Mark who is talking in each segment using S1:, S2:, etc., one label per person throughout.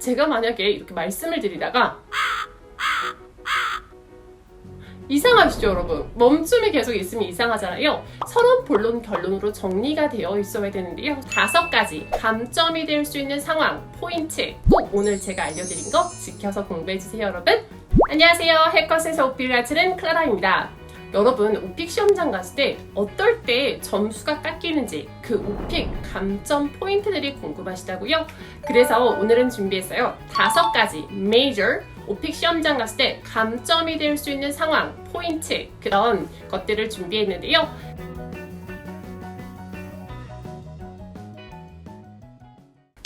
S1: 제가 만약에 이렇게 말씀을 드리다가 이상하시죠, 여러분? 멈춤이 계속 있으면 이상하잖아요. 서론, 본론, 결론으로 정리가 되어 있어야 되는데요. 다섯 가지 감점이 될 수 있는 상황, 포인트. 꼭 오늘 제가 알려드린 거 지켜서 공부해주세요, 여러분. 안녕하세요. 해커스에서 오피를 가르치는 클라라입니다. 여러분, 오픽 시험장 갔을 때 어떨 때 점수가 깎이는지 그 오픽 감점 포인트들이 궁금하시다고요? 그래서 오늘은 준비했어요. 다섯 가지 major 오픽 시험장 갔을 때 감점이 될 수 있는 상황, 포인트 그런 것들을 준비했는데요.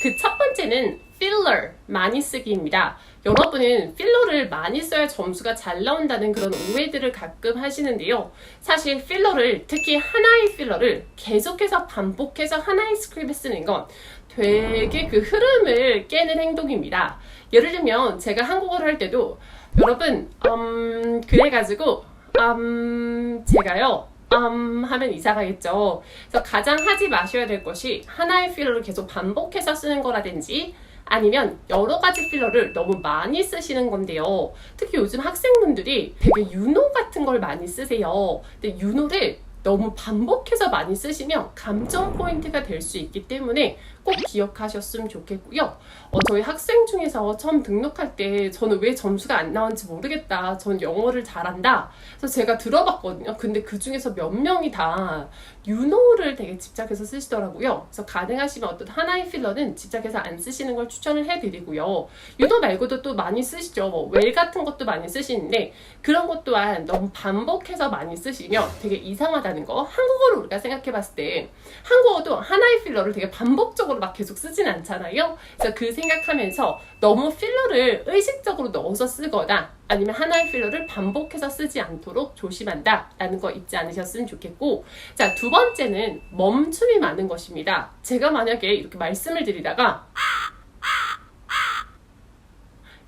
S1: 그 첫 번째는 필러 많이 쓰기입니다. 여러분은 필러를 많이 써야 점수가 잘 나온다는 그런 오해들을 가끔 하시는데요. 사실 필러를 특히 하나의 필러를 계속해서 반복해서 하나의 스크립에 쓰는 건 되게 그 흐름을 깨는 행동입니다. 예를 들면 제가 한국어를 할 때도 여러분 음 그래가지고 음 제가요 음 하면 이상하겠죠. 그래서 가장 하지 마셔야 될 것이 하나의 필러를 계속 반복해서 쓰는 거라든지 아니면 여러 가지 필러를 너무 많이 쓰시는 건데요. 특히 요즘 학생분들이 되게 유노 같은 걸 많이 쓰세요. 근데 유노를 너무 반복해서 많이 쓰시면 감점 포인트가 될 수 있기 때문에 꼭 기억하셨으면 좋겠고요. 어, 저희 학생 중에서 처음 등록할 때 저는 왜 점수가 안 나오는지 모르겠다. 전 영어를 잘한다. 그래서 제가 들어봤거든요. 근데 그 중에서 몇 명이 다 유노를 되게 집착해서 쓰시더라고요. 그래서 가능하시면 어떤 하나의 필러는 집착해서 안 쓰시는 걸 추천을 해드리고요. 유노 말고도 또 많이 쓰시죠. 뭐 웰 같은 것도 많이 쓰시는데 그런 것 또한 너무 반복해서 많이 쓰시면 되게 이상하다 는 거. 한국어로 우리가 생각해 봤을 때 한국어도 하나의 필러를 되게 반복적으로 막 계속 쓰진 않잖아요. 그래서 그 생각하면서 너무 필러를 의식적으로 넣어서 쓰거나 아니면 하나의 필러를 반복해서 쓰지 않도록 조심한다 라는 거 잊지 않으셨으면 좋겠고 자 두 번째는 멈춤이 많은 것입니다 제가 만약에 이렇게 말씀을 드리다가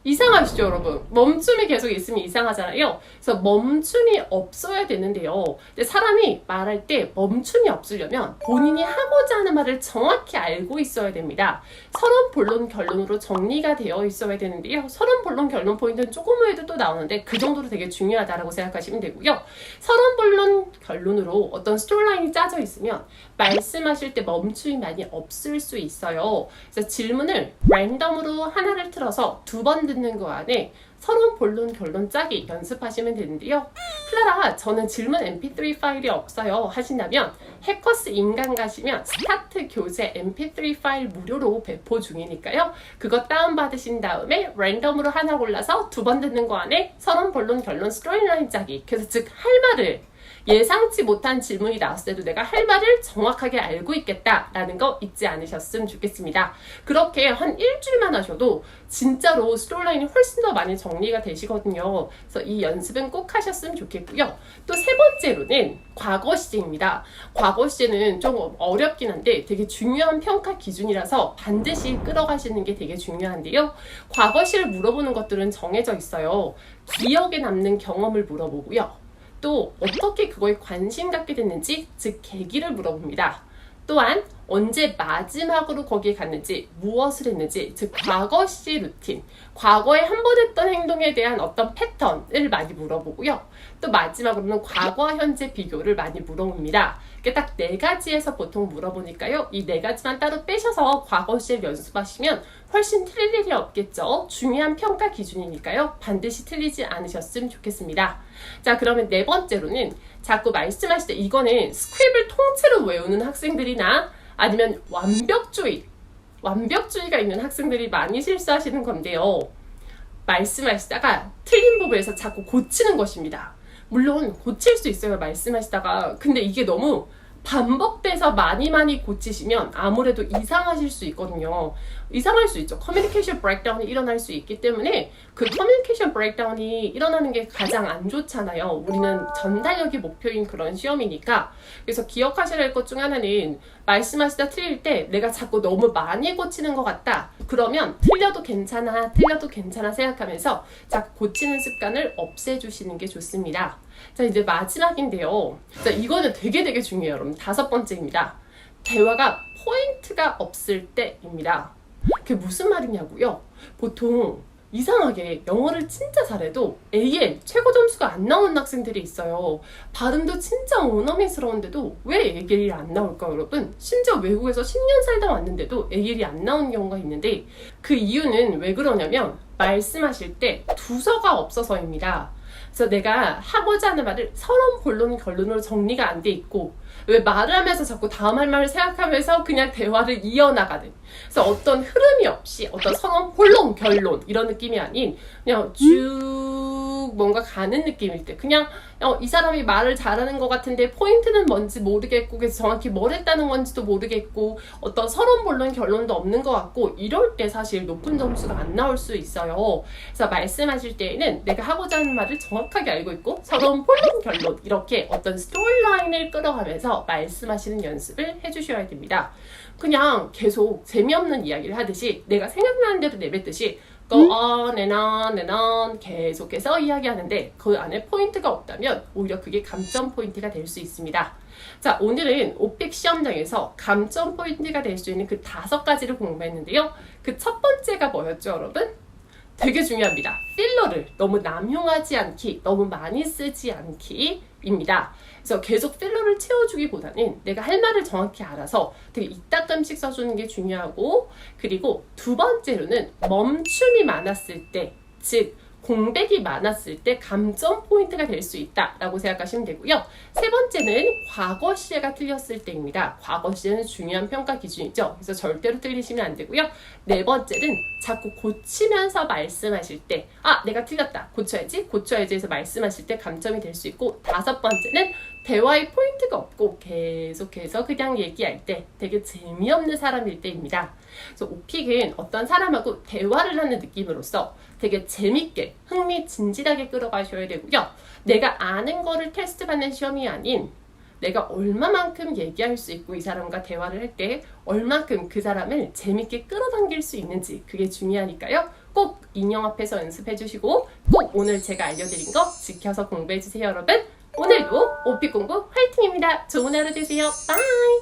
S1: 이상하시죠, 여러분? 멈춤이 계속 있으면 이상하잖아요. 그래서 멈춤이 없어야 되는데요. 근데 사람이 말할 때 멈춤이 없으려면 본인이 하고자 하는 말을 정확히 알고 있어야 됩니다. 서론, 본론, 결론으로 정리가 되어 있어야 되는데요. 서론, 본론, 결론 포인트는 조금 후에도 또 나오는데 그 정도로 되게 중요하다라고 생각하시면 되고요. 서론, 본론, 결론으로 어떤 스토리라인이 짜져 있으면 말씀하실 때 멈춤이 많이 없을 수 있어요. 그래서 질문을 랜덤으로 하나를 틀어서 두번 듣는 거 안에 서론, 본론, 결론 짜기 연습하시면 되는데요. 클라라, 저는 질문 mp3 파일이 없어요 하신다면 해커스 인간 가시면 스타트 교재 mp3 파일 무료로 배포 중이니까요. 그거 다운받으신 다음에 랜덤으로 하나 골라서 두 번 듣는 거 안에 서론, 본론, 결론, 스토리라인 짜기. 그래서 즉 할 말을 예상치 못한 질문이 나왔을 때도 내가 할 말을 정확하게 알고 있겠다라는 거 잊지 않으셨으면 좋겠습니다. 그렇게 한 일주일만 하셔도 진짜로 스토리라인이 훨씬 더 많이 정리가 되시거든요. 그래서 이 연습은 꼭 하셨으면 좋겠고요. 또 세 번째로는 과거 시제입니다. 과거 시제는 좀 어렵긴 한데 되게 중요한 평가 기준이라서 반드시 끌어가시는 게 되게 중요한데요. 과거 시를 물어보는 것들은 정해져 있어요. 기억에 남는 경험을 물어보고요. 또 어떻게 그거에 관심 갖게 됐는지 즉 계기를 물어봅니다. 또한 언제 마지막으로 거기에 갔는지 무엇을 했는지 즉 과거 시 루틴 과거에 한 번 했던 행동에 대한 어떤 패턴을 많이 물어보고요. 또 마지막으로는 과거와 현재 비교를 많이 물어봅니다. 딱네 가지에서 보통 물어보니까요. 이 네 가지만 따로 빼셔서 과거 시를 연습하시면 훨씬 틀릴 일이 없겠죠? 중요한 평가 기준이니까요. 반드시 틀리지 않으셨으면 좋겠습니다. 자 그러면 네 번째로는 자꾸 말씀하실 때 이거는 스크립을 통째로 외우는 학생들이나 아니면 완벽주의, 완벽주의가 있는 학생들이 많이 실수하시는 건데요. 말씀하시다가 틀린 부분에서 자꾸 고치는 것입니다. 물론 고칠 수 있어요. 말씀하시다가. 근데 이게 너무 반복돼서 많이 많이 고치시면 아무래도 이상하실 수 있거든요. 이상할 수 있죠. 커뮤니케이션 브레이크다운이 일어날 수 있기 때문에 그 커뮤니케이션 브레이크다운이 일어나는 게 가장 안 좋잖아요. 우리는 전달력이 목표인 그런 시험이니까. 그래서 기억하셔야 할 것 중 하나는 말씀하시다 틀릴 때 내가 자꾸 너무 많이 고치는 것 같다. 그러면 틀려도 괜찮아, 틀려도 괜찮아 생각하면서 자꾸 고치는 습관을 없애주시는 게 좋습니다. 자, 이제 마지막인데요. 자, 이거는 되게 되게 중요해요, 여러분. 다섯 번째입니다. 대화가 포인트가 없을 때입니다. 그게 무슨 말이냐고요? 보통 이상하게 영어를 진짜 잘해도 AL 최고 점수가 안 나오는 학생들이 있어요. 발음도 진짜 원어민스러운데도 왜 AL이 안 나올까 여러분? 심지어 외국에서 10년 살다 왔는데도 AL이 안 나오는 경우가 있는데 그 이유는 왜 그러냐면 말씀하실 때 두서가 없어서입니다. 그래서 내가 하고자 하는 말을 서론, 본론, 결론으로 정리가 안 돼 있고 왜 말을 하면서 자꾸 다음 할 말을 생각하면서 그냥 대화를 이어나가는. 그래서 어떤 흐름이 없이 어떤 선언, 본론, 결론 이런 느낌이 아닌 그냥 쭉 뭔가 가는 느낌일 때 그냥 어, 이 사람이 말을 잘하는 것 같은데 포인트는 뭔지 모르겠고 그래서 정확히 뭘 했다는 건지도 모르겠고 어떤 서론, 본론, 결론도 없는 것 같고 이럴 때 사실 높은 점수가 안 나올 수 있어요. 그래서 말씀하실 때에는 내가 하고자 하는 말을 정확하게 알고 있고 서론, 본론, 결론 이렇게 어떤 스토리라인을 끌어가면서 말씀하시는 연습을 해주셔야 됩니다. 그냥 계속 재미없는 이야기를 하듯이 내가 생각나는 대로 내뱉듯이 go on and on and on 계속해서 이야기하는데 그 안에 포인트가 없다면 오히려 그게 감점 포인트가 될 수 있습니다. 자, 오늘은 오픽 시험장에서 감점 포인트가 될 수 있는 그 다섯 가지를 공부했는데요. 그 첫 번째가 뭐였죠, 여러분? 되게 중요합니다. 필러를 너무 남용하지 않기, 너무 많이 쓰지 않기입니다. 그래서 계속 필러를 채워주기보다는 내가 할 말을 정확히 알아서 되게 이따금씩 써주는 게 중요하고 그리고 두 번째로는 멈춤이 많았을 때, 즉 공백이 많았을 때 감점 포인트가 될 수 있다라고 생각하시면 되고요. 세 번째는 과거 시제가 틀렸을 때입니다. 과거 시제는 중요한 평가 기준이죠. 그래서 절대로 틀리시면 안 되고요. 네 번째는 자꾸 고치면서 말씀하실 때, 아, 내가 틀렸다. 고쳐야지, 고쳐야지 해서 말씀하실 때 감점이 될 수 있고, 다섯 번째는 대화의 포인트가 없고 계속해서 그냥 얘기할 때 되게 재미없는 사람일 때입니다. 그래서 오픽은 어떤 사람하고 대화를 하는 느낌으로써 되게 재밌게 흥미진진하게 끌어가셔야 되고요. 내가 아는 거를 테스트 받는 시험이 아닌 내가 얼마만큼 얘기할 수 있고 이 사람과 대화를 할 때 얼만큼 그 사람을 재밌게 끌어당길 수 있는지 그게 중요하니까요. 꼭 인형 앞에서 연습해 주시고 꼭 오늘 제가 알려드린 거 지켜서 공부해 주세요 여러분. 오늘도 오픽 공부 화이팅입니다. 좋은 하루 되세요. 바이!